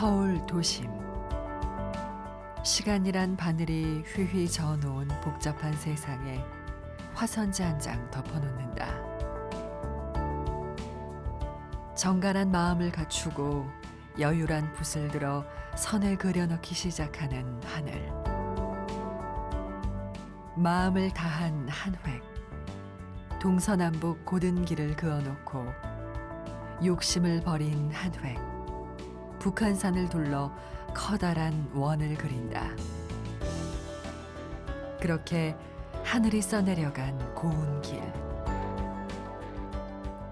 서울 도심 시간이란 바늘이 휘휘 저어놓은 복잡한 세상에 화선지 한 장 덮어놓는다. 정갈한 마음을 갖추고 여유란 붓을 들어 선을 그려넣기 시작하는 하늘. 마음을 다한 한 획. 동서남북 고든 길을 그어놓고 욕심을 버린 한 획. 북한산을 둘러 커다란 원을 그린다. 그렇게 하늘이 써내려간 고운 길.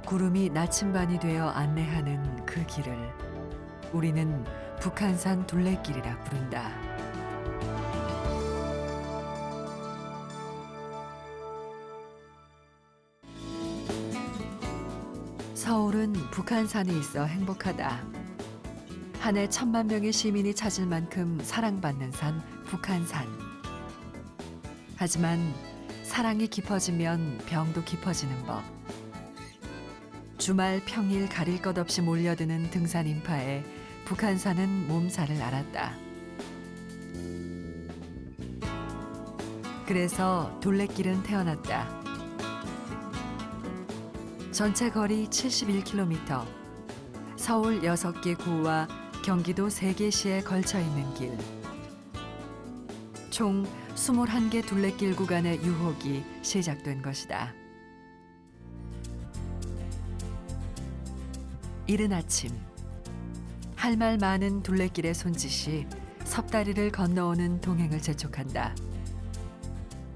구름이 나침반이 되어 안내하는 그 길을 우리는 북한산 둘레길이라 부른다. 서울은 북한산이 있어 행복하다. 한 해 천만 명의 시민이 찾을 만큼 사랑받는 산 북한산. 하지만 사랑이 깊어지면 병도 깊어지는 법. 주말 평일 가릴 것 없이 몰려드는 등산 인파에 북한산은 몸살을 앓았다. 그래서 둘레길은 태어났다. 전체 거리 71km. 서울 6개 구와 경기도 3개 시에 걸쳐 있는 길. 총 21개 둘레길 구간의 유혹이 시작된 것이다. 이른 아침 할 말 많은 둘레길의 손짓이 섭다리를 건너오는 동행을 재촉한다.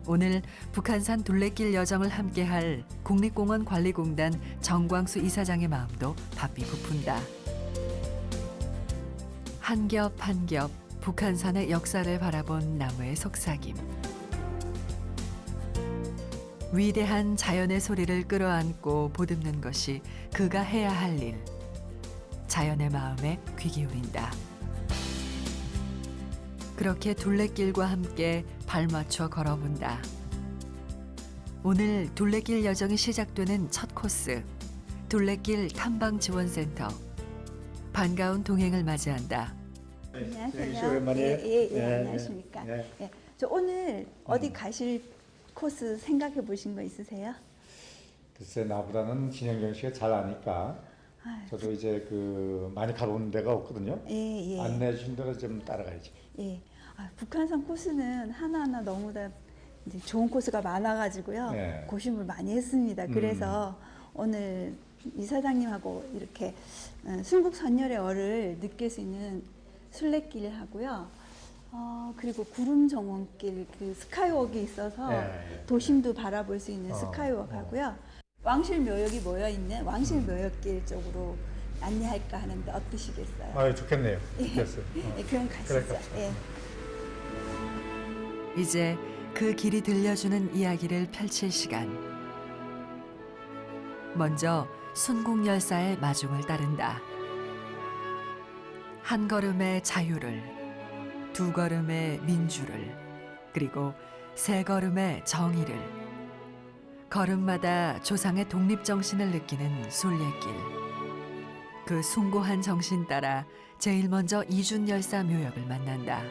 오늘 북한산 둘레길 여정을 함께할 국립공원 관리공단 정광수 이사장의 마음도 바삐 부푼다. 한 겹 한 겹 북한산의 역사를 바라본 나무의 속삭임. 위대한 자연의 소리를 끌어안고 보듬는 것이 그가 해야 할 일. 자연의 마음에 귀 기울인다. 그렇게 둘레길과 함께 발맞춰 걸어본다. 오늘 둘레길 여정이 시작되는 첫 코스. 둘레길 탐방 지원센터. 반가운 동행을 맞이한다. 안녕하세요. 오랜만이에요. 예, 예, 예, 예, 안녕하십니까. 예. 예. 저 오늘 어디 가실 코스 생각해 보신 거 있으세요? 글쎄 나보다는 진영경 씨가 잘 아니까 아유, 저도 이제 그 많이 가본 데가 없거든요. 예, 예. 안내해 주신 대로 좀 따라가야지. 예. 아, 북한산 코스는 하나하나 너무 다 이제 좋은 코스가 많아가지고요. 네. 고심을 많이 했습니다. 음. 그래서 오늘 이사장님하고 이렇게 어, 순국 선열의 얼을 느낄 수 있는 순례길 하고요. 어, 그리고 구름 정원길 그 스카이워크가 있어서 네. 도심도 바라볼 수 있는 어, 스카이워크 어. 하고요. 왕실 묘역이 모여 있는 왕실 묘역길 쪽으로 안내할까 하는데 어떠시겠어요? 아 좋겠네요. 좋겠어요. 어. 예, 그럼 가시죠. 예. 이제 그 길이 들려주는 이야기를 펼칠 시간. 먼저 순국 열사의 마중을 따른다. 한 걸음의 자유를, 두 걸음의 민주를, 그리고 세 걸음의 정의를. 걸음마다 조상의 독립 정신을 느끼는 순례길. 그 숭고한 정신 따라 제일 먼저 이준 열사 묘역을 만난다.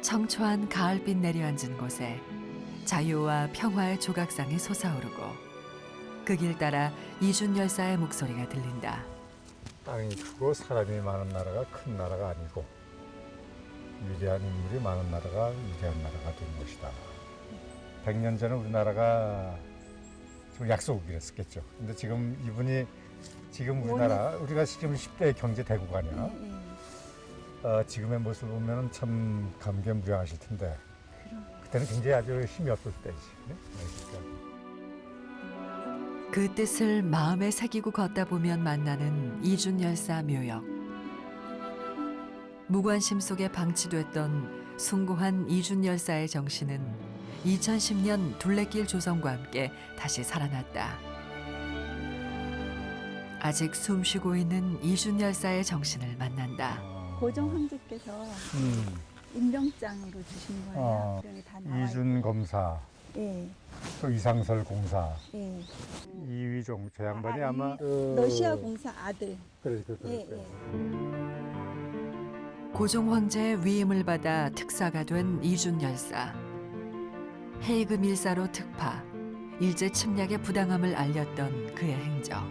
청초한 가을빛 내려앉은 곳에 자유와 평화의 조각상이 솟아오르고 그 길 따라 이준 열사의 목소리가 들린다. 땅이 크고 사람이 많은 나라가 큰 나라가 아니고 위대한 인물이 많은 나라가 위대한 나라가 된 것이다. 100년 전에 우리나라가 좀 약속을 했었겠죠. 근데 지금 이분이 지금 우리나라 우리가 지금 10대 경제 대국 아니야. 예, 예. 어, 지금의 모습을 보면 참 감개무량하실 텐데 그럼. 그때는 굉장히 아주 힘이 없을 때지. 네? 그러니까. 그 뜻을 마음에 새기고 걷다 보면 만나는 이준 열사 묘역. 무관심 속에 방치됐던 숭고한 이준 열사의 정신은 2010년 둘레길 조성과 함께 다시 살아났다. 아직 숨쉬고 있는 이준 열사의 정신을 만난다. 고종 황제께서 음, 임명장으로 주신 거예요. 어, 나와 이준 검사. 예, 또 이상설 공사, 예. 이위종 저 양반이 아, 아마 이- 그- 러시아 공사 아들. 그래 그래 그래. 예, 예. 고종 황제의 위임을 받아 특사가 된 이준 열사. 헤이그 밀사로 특파, 일제 침략의 부당함을 알렸던 그의 행적.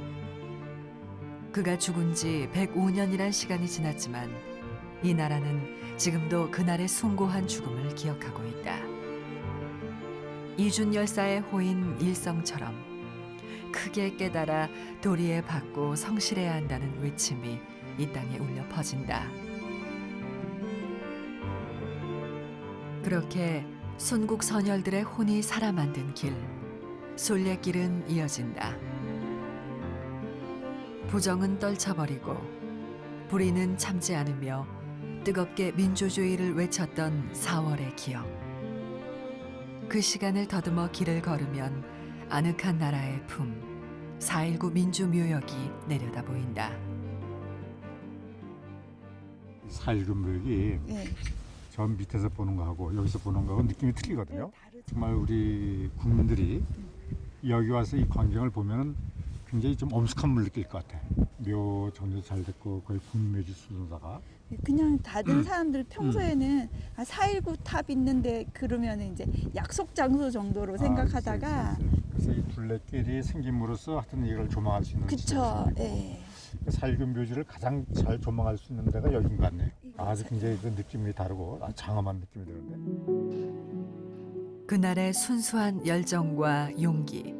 그가 죽은 지 105년이란 시간이 지났지만 이 나라는 지금도 그날의 숭고한 죽음을 기억하고 있다. 이준 열사의 호인 일성처럼 크게 깨달아 도리에 받고 성실해야 한다는 외침이 이 땅에 울려 퍼진다. 그렇게 순국 선열들의 혼이 살아 만든 길, 순례길은 이어진다. 부정은 떨쳐버리고 불의는 참지 않으며 뜨겁게 민주주의를 외쳤던 4월의 기억. 그 시간을 더듬어 길을 걸으면 아늑한 나라의 품, 4.19 민주묘역이 내려다 보인다. 4.19 묘역이 네. 저 밑에서 보는 거하고 여기서 보는 거하고 느낌이 틀리거든요. 다르죠. 정말 우리 국민들이 여기 와서 이 광경을 보면은 굉장히 좀 엄숙함을 느낄 것 같아. 묘 정도 잘 됐고 거의 국묘지 수준사가 그냥 다른 사람들 평소에는 아, 419 탑 있는데 그러면 이제 약속 장소 정도로 생각하다가 아, 그래서, 그래서 이 둘레길이 생김으로써 하여튼 이걸 조망할 수 있는 그쵸. 예. 살균 묘지를 가장 잘 조망할 수 있는 데가 여긴 것 같네요. 이거 아주 참- 굉장히 그 느낌이 다르고 아주 장엄한 느낌이 드는데. 그날의 순수한 열정과 용기,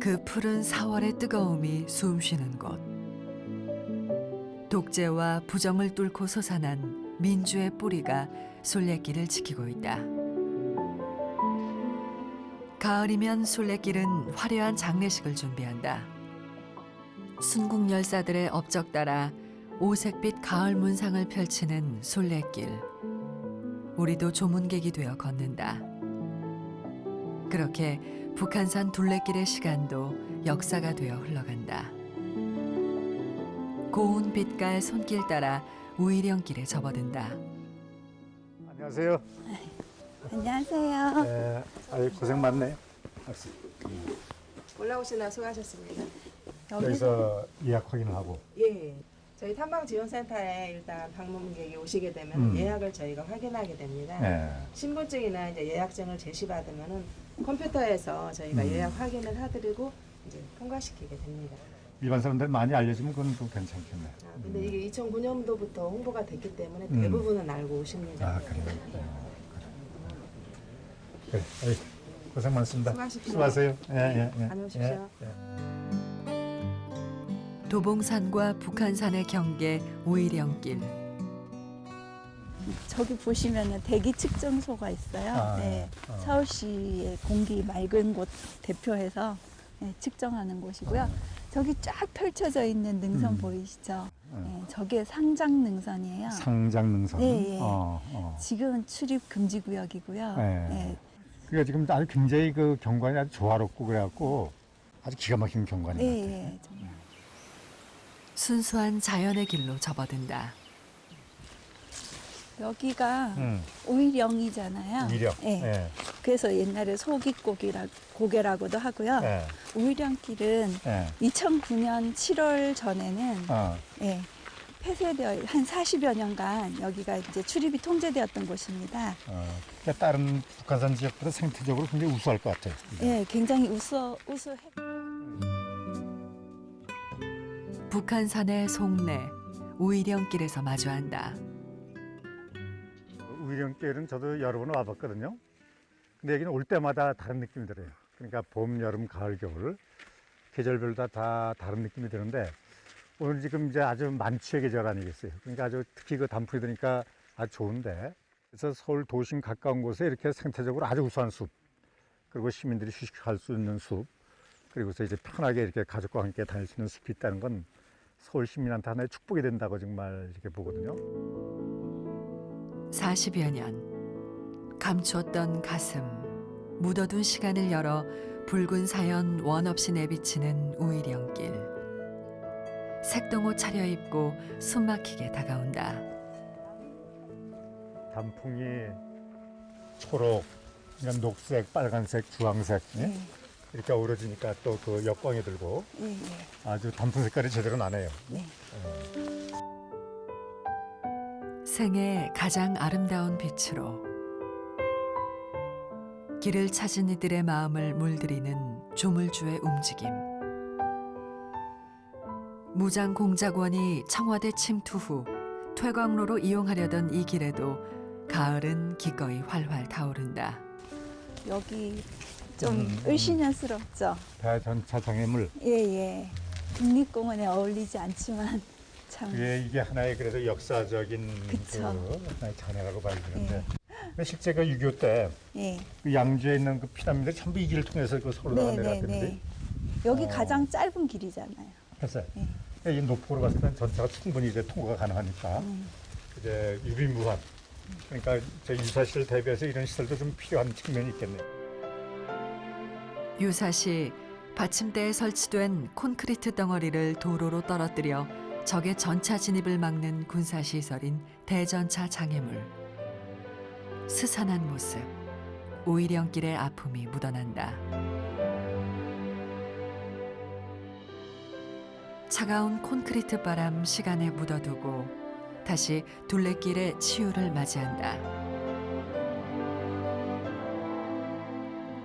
그 푸른 4월의 뜨거움이 숨쉬는 곳. 독재와 부정을 뚫고 솟아난 민주의 뿌리가 순례길을 지키고 있다. 가을이면 순례길은 화려한 장례식을 준비한다. 순국 열사들의 업적 따라 오색빛 가을 문상을 펼치는 순례길. 우리도 조문객이 되어 걷는다. 그렇게 북한산 둘레길의 시간도 역사가 되어 흘러간다. 고운 빛깔 손길 따라 우이령길에 접어든다. 안녕하세요. 안녕하세요. 네, 아유 고생 많네. 올라오시나 수고하셨습니다. 여기서 예약 확인하고. 예. 저희 탐방지원센터에 일단 방문객이 오시게 되면 음. 예약을 저희가 확인하게 됩니다. 네. 신분증이나 이제 예약증을 제시받으면은 컴퓨터에서 저희가 음. 예약 확인을 해드리고 이제 통과시키게 됩니다. 일반 사람들 많이 알려주면 그건 좀 괜찮겠네. 아, 근데 이게 2009년도부터 홍보가 됐기 때문에 음. 대부분은 알고 오십니다. 아 그래요. 그래. 아이, 고생 많습니다. 수고하십시오. 수고하세요. 예, 예, 예. 다녀오십시오. 예, 예. 도봉산과 북한산의 경계 우이령길. 저기 보시면은 대기 측정소가 있어요. 아, 네. 어. 서울시의 공기 맑은 곳 대표해서 네, 측정하는 곳이고요. 저기 쫙 펼쳐져 있는 능선 음. 보이시죠? 음. 네, 저게 상장 능선이에요. 상장 능선. 네, 예. 어, 어. 지금은 출입 금지 구역이고요. 네. 네, 그러니까 지금 아주 굉장히 그 경관이 아주 조화롭고 그래갖고 아주 기가 막힌 경관인 것 네, 같아요. 예, 정말. 순수한 자연의 길로 접어든다. 여기가 음, 우이령이잖아요. 위력. 네. 예. 그래서 옛날에 소깃고기라 고개라고도 하고요. 예. 우이령길은 예. 2009년 7월 전에는 어. 예, 폐쇄되어 한 40여 년간 여기가 이제 출입이 통제되었던 곳입니다. 어. 그러니까 다른 북한산 지역보다 생태적으로 굉장히 우수할 것 같아요. 예, 굉장히 우수 우수해. 북한산의 속내 우이령길에서 마주한다. 우이령길은 저도 여러 번 와봤거든요. 근데 여기는 올 때마다 다른 느낌이 들어요. 그러니까 봄, 여름, 가을, 겨울 계절별로 다, 다 다른 느낌이 드는데 오늘 지금 이제 아주 만취의 계절 아니겠어요. 그러니까 아주 특히 그 단풍이 드니까 아주 좋은데 그래서 서울 도심 가까운 곳에 이렇게 생태적으로 아주 우수한 숲 그리고 시민들이 휴식할 수 있는 숲 그리고서 이제 편하게 이렇게 가족과 함께 다닐 수 있는 숲이 있다는 건 서울 시민한테 하나의 축복이 된다고 정말 이렇게 보거든요. 40여 년 감추었던 가슴 묻어둔 시간을 열어 붉은 사연 원 없이 내비치는 우이령길 색동옷 차려입고 숨막히게 다가온다 단풍이 초록, 그냥 녹색, 빨간색, 주황색 예? 예, 이렇게 어우러지니까 또 그 역광이 들고 예, 예. 아주 단풍 색깔이 제대로 나네요. 네. 생애 가장 아름다운 빛으로 길을 찾은 이들의 마음을 물들이는 조물주의 움직임. 무장 공작원이 청와대 침투 후 퇴광로로 이용하려던 이 길에도 가을은 기꺼이 활활 타오른다. 여기 좀 음, 음. 을씨년스럽죠. 대전차 장애물 예예. 국립공원에 어울리지 않지만 참. 그게 이게 하나의 그래도 역사적인 그쵸. 그 하나의 잔해라고 봐야 되는데 예. 근데 실제 그 6.25 때 예. 그 양주에 있는 그 피난민들 전부 이 길을 통해서 그 서울로 내려갔는데 네네네. 여기 어. 가장 짧은 길이잖아요. 했어요. 예. 이 노폭으로 봤을 때는 전차가 충분히 이제 통과가 가능하니까 음. 이제 유비무환 그러니까 저 유사시를 대비해서 이런 시설도 좀 필요한 측면이 있겠네요. 유사시 받침대에 설치된 콘크리트 덩어리를 도로로 떨어뜨려 적의 전차 진입을 막는 군사 시설인 대전차 장애물. 스산한 모습, 오이령길의 아픔이 묻어난다. 차가운 콘크리트 바람 시간에 묻어두고 다시 둘레길의 치유를 맞이한다.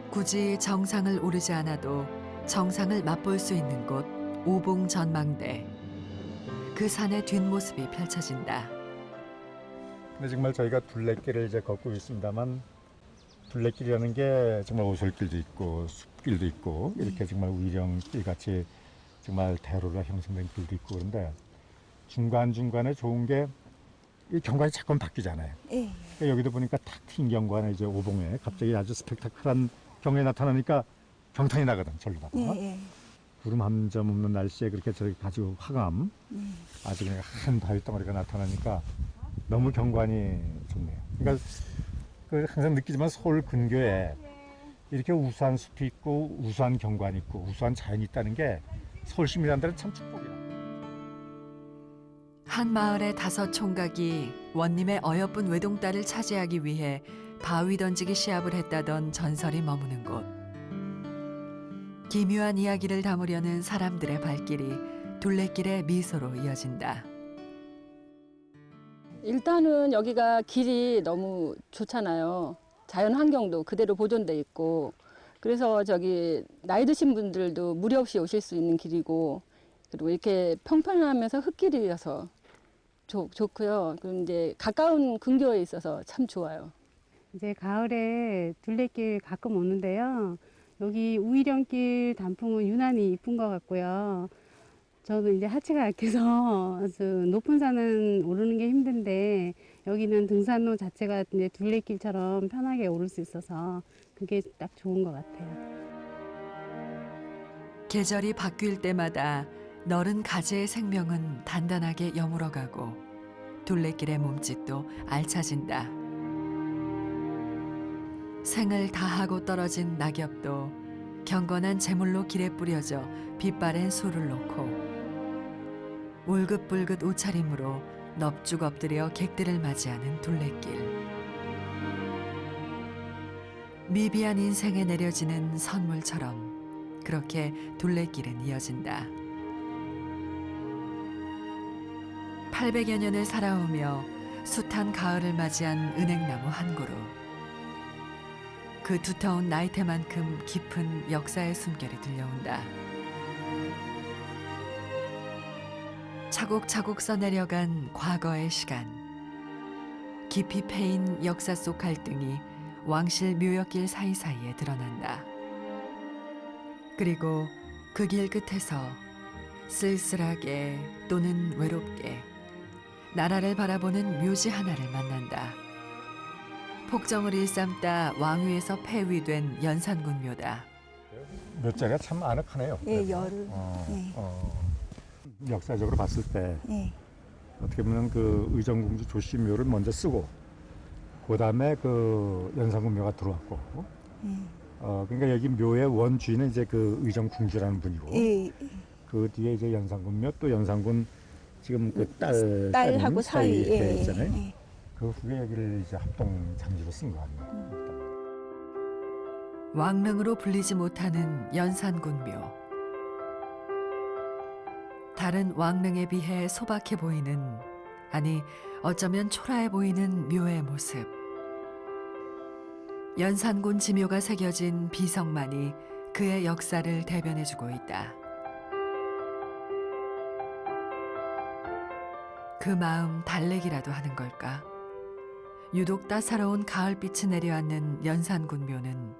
굳이 정상을 오르지 않아도 정상을 맛볼 수 있는 곳 오봉 전망대. 그 산의 뒷모습이 펼쳐진다. 근데 정말 저희가 둘레길을 이제 걷고 있습니다만 둘레길이라는 게 정말 오솔길도 있고 숲길도 있고 이렇게 정말 우이령길 같이 정말 대로가 형성된 길도 있고 그런데 중간 중간에 좋은 게 이 경관이 자꾸 바뀌잖아요. 예. 그러니까 여기도 보니까 탁 튄 경관에 이제 오봉에 갑자기 아주 스펙타클한 경에 나타나니까 경탄이 나거든 절로. 예. 예. 구름 한 점 없는 날씨에 그렇게 저기 가지고 화감 예. 아주 그냥 한 바위 덩어리가 나타나니까 너무 경관이 좋네요. 그러니까 그 항상 느끼지만 서울 근교에 이렇게 우수한 숲이 있고 우수한 경관이 있고 우수한 자연이 있다는 게 서울 시민들한테는 참 축복이다. 한 마을의 다섯 총각이 원님의 어여쁜 외동딸을 차지하기 위해 바위 던지기 시합을 했다던 전설이 머무는 곳. 기묘한 이야기를 담으려는 사람들의 발길이 둘레길의 미소로 이어진다. 일단은 여기가 길이 너무 좋잖아요. 자연 환경도 그대로 보존돼 있고 그래서 저기 나이 드신 분들도 무리 없이 오실 수 있는 길이고 그리고 이렇게 평평하면서 흙길이어서 좋, 좋고요. 그리고 이제 가까운 근교에 있어서 참 좋아요. 이제 가을에 둘레길 가끔 오는데요. 여기 우이령길 단풍은 유난히 이쁜 것 같고요. 저는 이제 하체가 약해서 높은 산은 오르는 게 힘든데 여기는 등산로 자체가 이제 둘레길처럼 편하게 오를 수 있어서 그게 딱 좋은 것 같아요. 계절이 바뀔 때마다 너른 가지의 생명은 단단하게 여물어가고 둘레길의 몸짓도 알차진다. 생을 다하고 떨어진 낙엽도 경건한 제물로 길에 뿌려져 빛바랜 술을 놓고 울긋불긋 옷차림으로 넙죽 엎드려 객들을 맞이하는 둘레길. 미비한 인생에 내려지는 선물처럼 그렇게 둘레길은 이어진다. 800여 년을 살아오며 숱한 가을을 맞이한 은행나무 한 그루. 그 두터운 나이테만큼 깊은 역사의 숨결이 들려온다. 차곡차곡 써내려간 과거의 시간. 깊이 패인 역사 속 갈등이 왕실 묘역길 사이사이에 드러난다. 그리고 그 길 끝에서 쓸쓸하게 또는 외롭게 나라를 바라보는 묘지 하나를 만난다. 폭정을 일삼다 왕위에서 폐위된 연산군 묘다. 몇 자리가 참 아늑하네요. 예, 그래서. 열을. 어, 예. 어. 역사적으로 봤을 때 예. 어떻게 보면 그 의정공주 조씨묘를 먼저 쓰고 그 다음에 그 연산군묘가 들어왔고 예. 어 그러니까 여기 묘의 원주인은 이제 그 의정궁주라는 분이고 예. 그 뒤에 이제 연산군묘 또 연산군 지금 그딸 음, 딸하고 사이. 돼 예. 있잖아요. 예. 그 후에 여기를 이제 합동 장지로 쓴 거 아니에요. 음. 왕릉으로 불리지 못하는 연산군묘. 다른 왕릉에 비해 소박해 보이는 아니 어쩌면 초라해 보이는 묘의 모습. 연산군 지묘가 새겨진 비석만이 그의 역사를 대변해주고 있다. 그 마음 달래기라도 하는 걸까? 유독 따사로운 가을빛이 내려앉는 연산군 묘는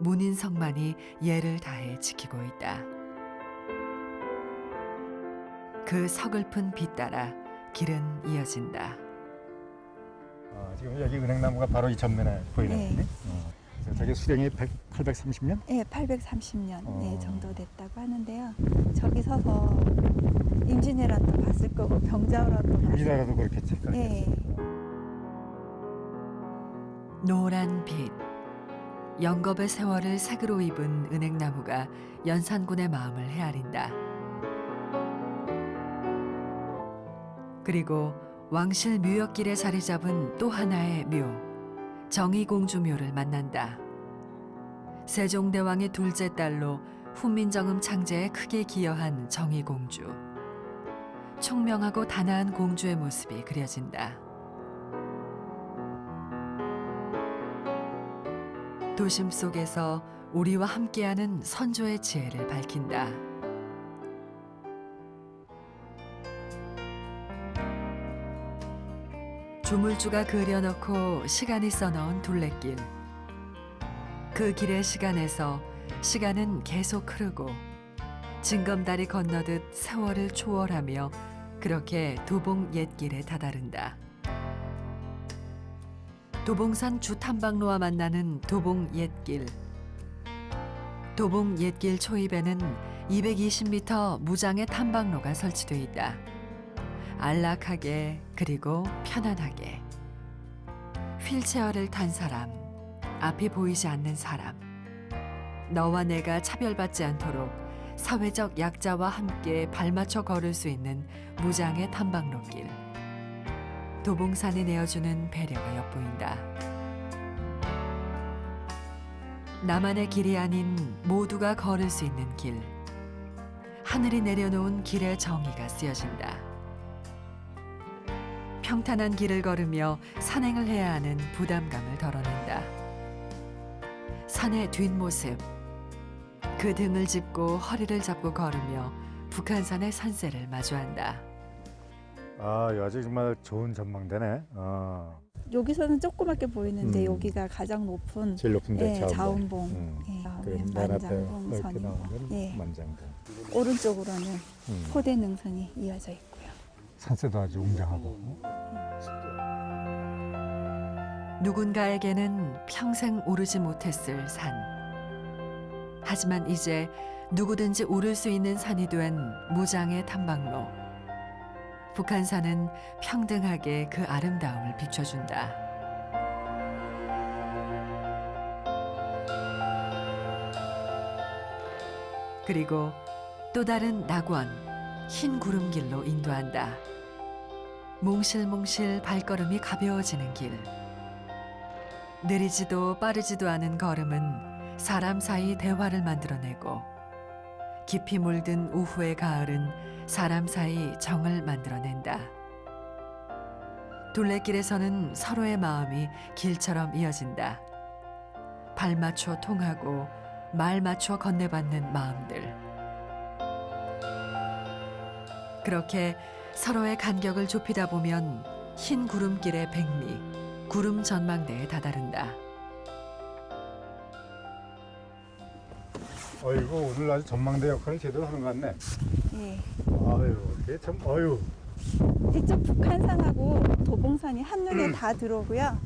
문인성만이 예를 다해 지키고 있다. 그 서글픈 빛 따라 길은 이어진다. 어, 지금 여기 은행나무가 바로 이 전면에 보이는 네. 어. 그래서 저게 수령이 100, 830년? 네, 830년 네, 어. 정도 됐다고 하는데요. 저기 서서 임진왜란도 봤을 거고 병자호란도 봤을 우리나라도 그렇겠지. 거고. 네. 노란 빛. 영겁의 세월을 색으로 입은 은행나무가 연산군의 마음을 헤아린다. 그리고 왕실 묘역길에 자리 잡은 또 하나의 묘, 정의공주묘를 만난다. 세종대왕의 둘째 딸로 훈민정음 창제에 크게 기여한 정의공주. 총명하고 단아한 공주의 모습이 그려진다. 도심 속에서 우리와 함께하는 선조의 지혜를 밝힌다. 조물주가 그려놓고 시간이 써넣은 둘레길. 그 길의 시간에서 시간은 계속 흐르고 징검다리 건너듯 세월을 초월하며 그렇게 도봉 옛길에 다다른다. 도봉산 주탐방로와 만나는 도봉 옛길. 도봉 옛길 초입에는 220m 무장의 탐방로가 설치돼 있다. 안락하게 그리고 편안하게. 휠체어를 탄 사람, 앞이 보이지 않는 사람. 너와 내가 차별받지 않도록 사회적 약자와 함께 발맞춰 걸을 수 있는 무장의 탐방로길. 도봉산이 내어주는 배려가 엿보인다. 나만의 길이 아닌 모두가 걸을 수 있는 길. 하늘이 내려놓은 길의 정의가 쓰여진다. 평탄한 길을 걸으며 산행을 해야 하는 부담감을 덜어낸다. 산의 뒷모습. 그 등을 짚고 허리를 잡고 걸으며 북한산의 산세를 마주한다. 아, 여기 정말 좋은 전망대네. 어, 여기서는 조그맣게 보이는데 음. 여기가 가장 높은 제일 높은 데 네, 자운봉. 자운봉. 음. 네, 그 다음에 맨 앞에 만장봉, 이렇게. 나오는 예. 만장봉. 오른쪽으로는 음. 포대 능선이 이어져 있고요. 산세도 아주 웅장하고. 누군가에게는 평생 오르지 못했을 산. 하지만 이제 누구든지 오를 수 있는 산이 된 무장의 탐방로. 북한산은 평등하게 그 아름다움을 비춰준다. 그리고 또 다른 낙원, 흰 구름길로 인도한다. 몽실몽실 발걸음이 가벼워지는 길. 느리지도 빠르지도 않은 걸음은 사람 사이 대화를 만들어내고 깊이 물든 오후의 가을은 사람 사이 정을 만들어낸다. 둘레길에서는 서로의 마음이 길처럼 이어진다. 발 맞춰 통하고 말 맞춰 건네받는 마음들. 그렇게 서로의 간격을 좁히다 보면 흰 구름길의 백미, 구름 전망대에 다다른다. 어이구 오늘 아주 전망대 역할을 제대로 하는 것 같네. 예. 아유, 이게 참 어유. 이쪽 북한산하고 도봉산이 한눈에 음. 다 들어오고요.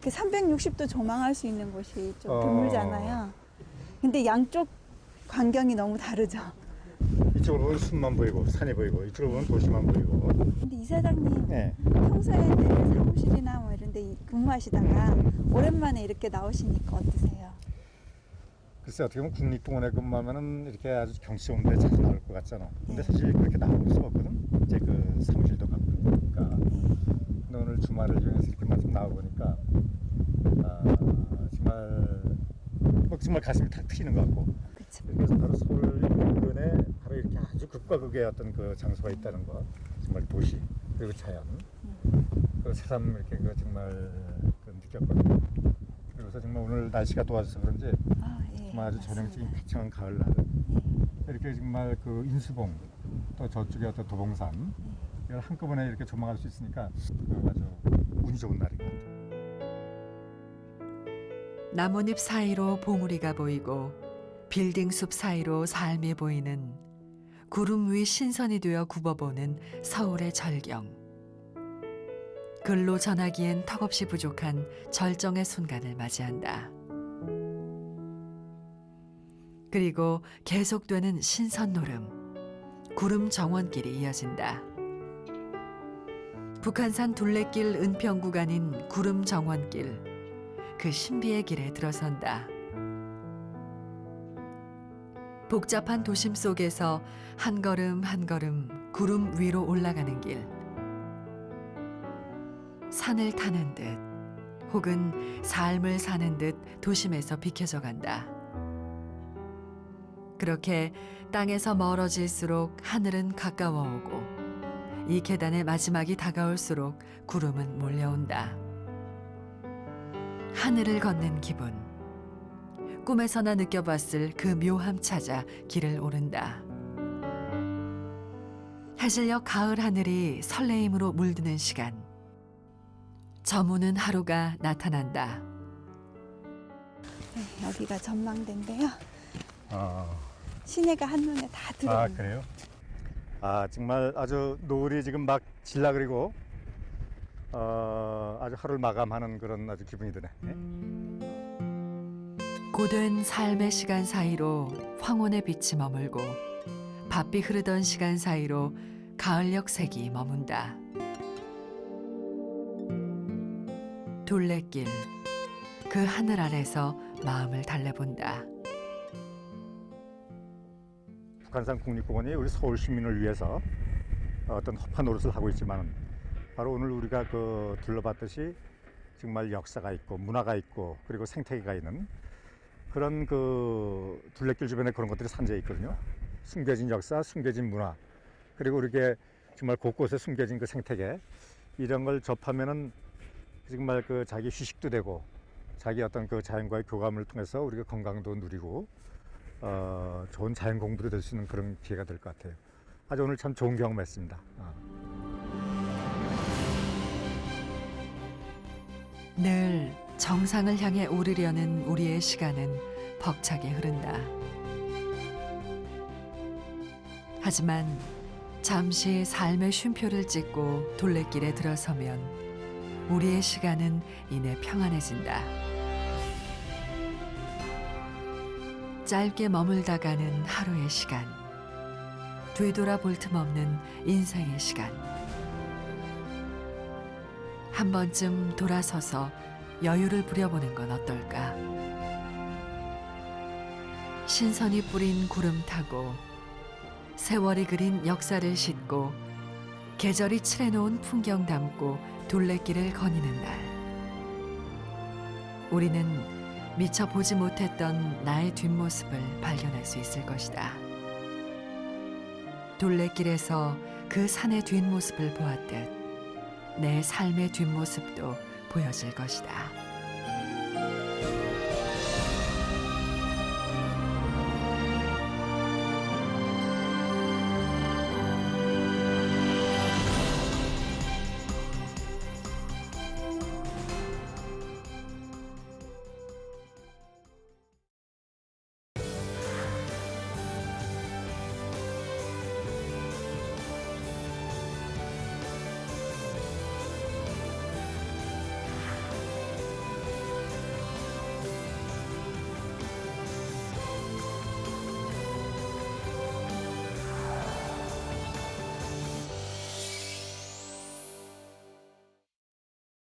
그 360도 조망할 수 있는 곳이 좀 어. 드물잖아요. 근데 양쪽 광경이 너무 다르죠. 이쪽으로 보면 숲만 보이고 산이 보이고 이쪽으로 보면 도시만 보이고. 근데 이사장님 네. 평소에는 사무실이나 뭐 이런 데 근무하시다가 오랜만에 이렇게 나오시니까 어떠세요? 글쎄 어떻게 보면 국립공원에 근무하면은 이렇게 아주 경치 좋은데 자주 나올 것 같잖아. 근데 네. 사실 그렇게 나올 수가 없거든. 이제 그 사무실도 가까우니까. 네. 근데 오늘 주말을 이용해서 이렇게만 좀 나와보니까 아, 정말 뭐 정말 가슴이 탁 트이는 것 같고. 그래서 바로 서울 인근에 바로 이렇게 아주 극과 극의 어떤 그 장소가 있다는 거 정말 도시 그리고 자연 그 새삼 이렇게 그 정말 그 느꼈거든요. 그래서 정말 오늘 날씨가 도와줘서 그런지. 정말 아주 전형적인. 화창한 가을날 이렇게 정말 그 인수봉 또 저쪽에 어떤 도봉산 이걸 한꺼번에 이렇게 조망할 수 있으니까 그 아주 운이 좋은 날인 것 같아요. 나뭇잎 사이로 봉우리가 보이고 빌딩 숲 사이로 삶이 보이는 구름 위 신선이 되어 굽어보는 서울의 절경. 글로 전하기엔 턱없이 부족한 절정의 순간을 맞이한다. 그리고 계속되는 신선 노름, 구름 정원길이 이어진다. 북한산 둘레길 은평 구간인 구름 정원길, 그 신비의 길에 들어선다. 복잡한 도심 속에서 한 걸음 한 걸음 구름 위로 올라가는 길. 산을 타는 듯 혹은 삶을 사는 듯 도심에서 비켜져 간다. 그렇게 땅에서 멀어질수록 하늘은 가까워오고 이 계단의 마지막이 다가올수록 구름은 몰려온다. 하늘을 걷는 기분. 꿈에서나 느껴봤을 그 묘함 찾아 길을 오른다. 해질녘 가을 하늘이 설레임으로 물드는 시간. 저무는 하루가 나타난다. 네, 여기가 전망대인데요. 아, 시내가 한눈에 다아 들어오는 그래요? 아 정말 아주 노을이 지금 막 질라 그리고 어, 아주 하루를 마감하는 그런 아주 기분이 드네. 고된 삶의 시간 사이로 황혼의 빛이 머물고 바삐 흐르던 시간 사이로 가을녘 색이 머문다. 둘레길 그 하늘 아래서 마음을 달래본다. 북한산 국립공원이 우리 서울 시민을 위해서 어떤 허파 노릇을 하고 있지만 바로 오늘 우리가 그 둘러봤듯이 정말 역사가 있고 문화가 있고 그리고 생태계가 있는 그런 그 둘레길 주변에 그런 것들이 산재해 있거든요. 숨겨진 역사, 숨겨진 문화 그리고 이렇게 정말 곳곳에 숨겨진 그 생태계 이런 걸 접하면은 정말 그 자기 휴식도 되고 자기 어떤 그 자연과의 교감을 통해서 우리가 건강도 누리고 어, 좋은 자연 공부로 될수 있는 그런 기회가 될 것 같아요. 아주 오늘 참 좋은 경험했습니다. 어. 늘 정상을 향해 오르려는 우리의 시간은 벅차게 흐른다. 하지만 잠시 삶의 쉼표를 찍고 둘레길에 들어서면 우리의 시간은 이내 평안해진다. 짧게 머물다 가는 하루의 시간, 뒤돌아 볼 틈 없는 인생의 시간. 한 번쯤 돌아서서 여유를 부려보는 건 어떨까? 신선이 뿌린 구름 타고 세월이 그린 역사를 싣고 계절이 칠해놓은 풍경 담고 둘레길을 거니는 날 우리는 미처 보지 못했던 나의 뒷모습을 발견할 수 있을 것이다. 둘레길에서 그 산의 뒷모습을 보았듯 내 삶의 뒷모습도 보여질 것이다.